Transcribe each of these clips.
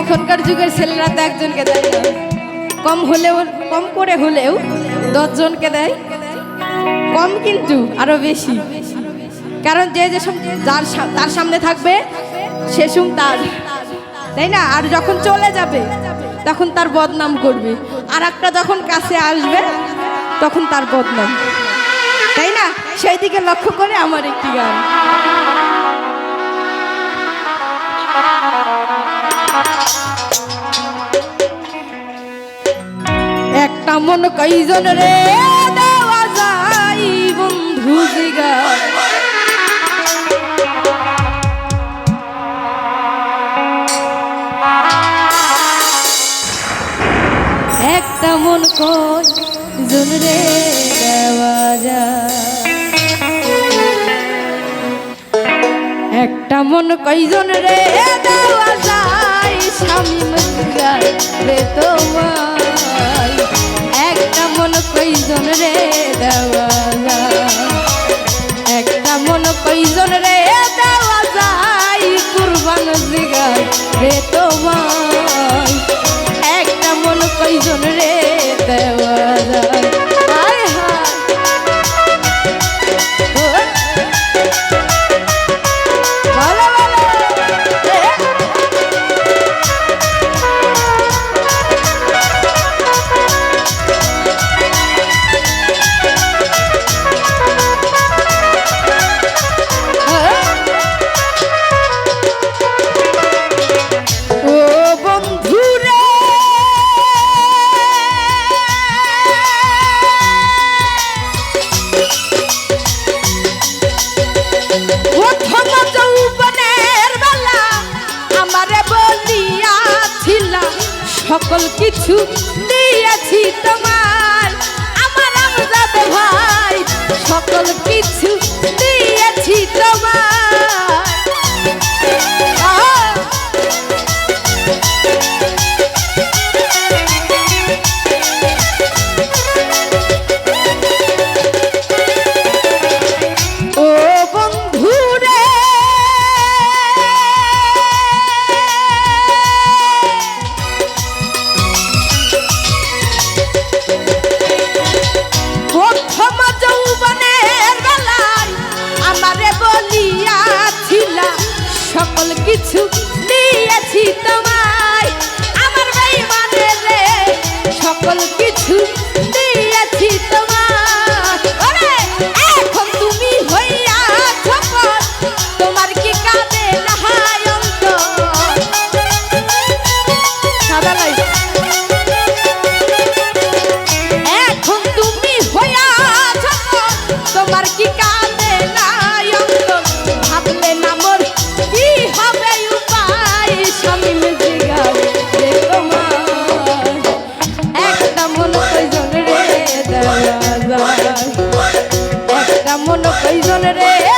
এখনকার যুগের ছেলেরা তো একজনকে দেয় কম হলেও, কম করে হলেও দশজনকে দেয়। কম কিন্তু আরও বেশি। কারণ যে যে যার তার সামনে থাকবে, সে তার। তাই না? আর যখন চলে যাবে, তখন তার বদনাম করবে। আর একটা যখন কাছে আসবে, তখন তার বদনাম। তাই না? সেই দিকে লক্ষ্য করে আমার একটি গান। একটা মন কইজন রে দেওয়া যায় বন্ধু একটা মন কইজন রে দেওয়া যায়? একটা মন কইজন রে দেওয়া স্বামী মঙ্গাল রে তোমায়। একটা মন কইজন রে দেওয়ালা একটা মন কইজন রে দেওয়া যাই কুরবান জিগায় রে তোমায়। একটা মন কইজন রে দেওয়া সকল কিছু দিয়েছি তোমার। আমার আমজাদ ভাই সকল কিছু রে।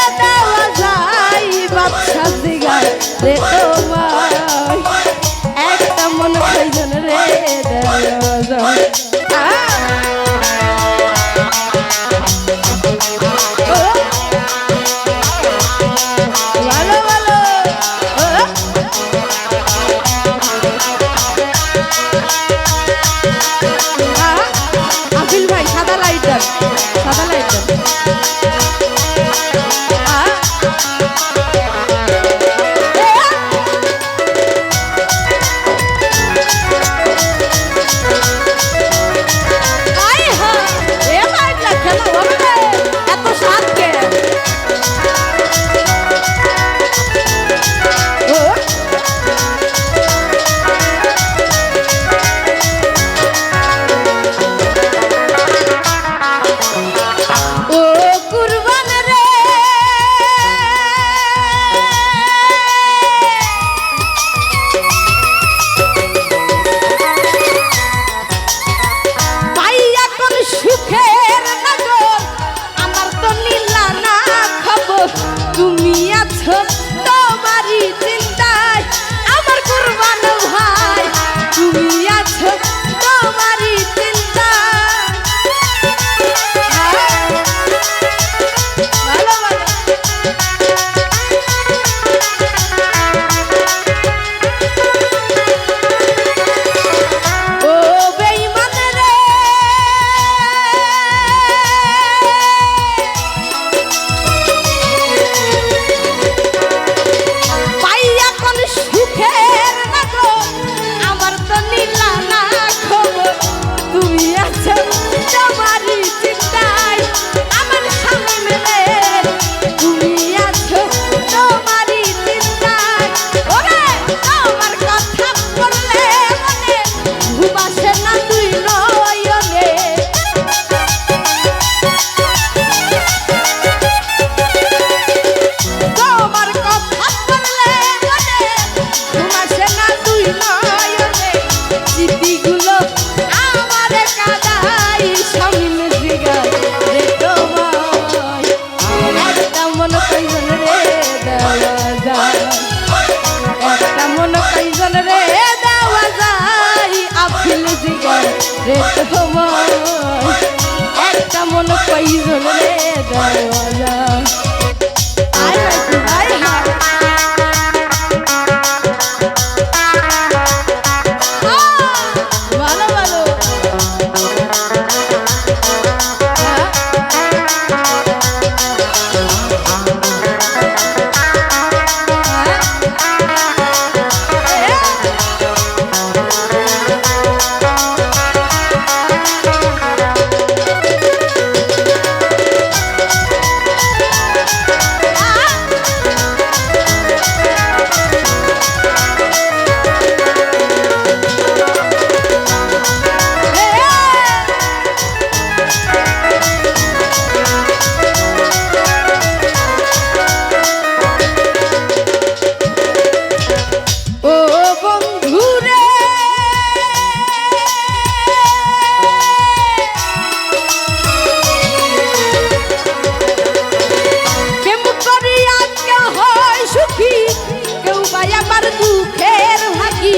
রে তোমার একটা মন পাইজন রে দরওয়ালা আমার দুঃখের ভাগি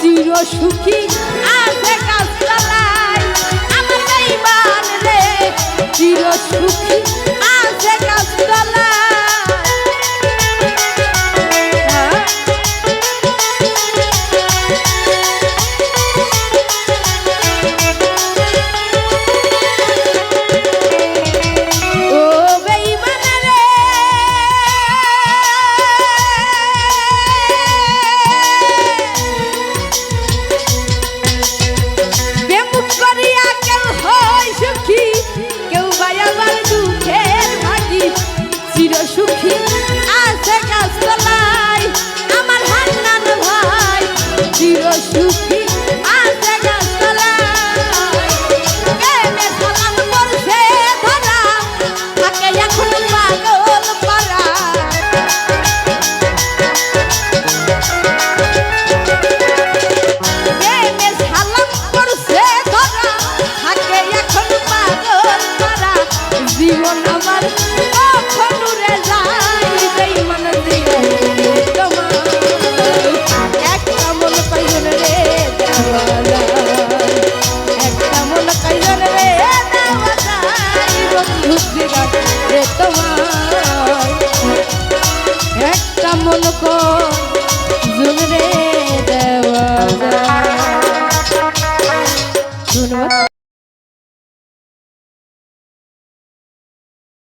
চির সুখী you are not.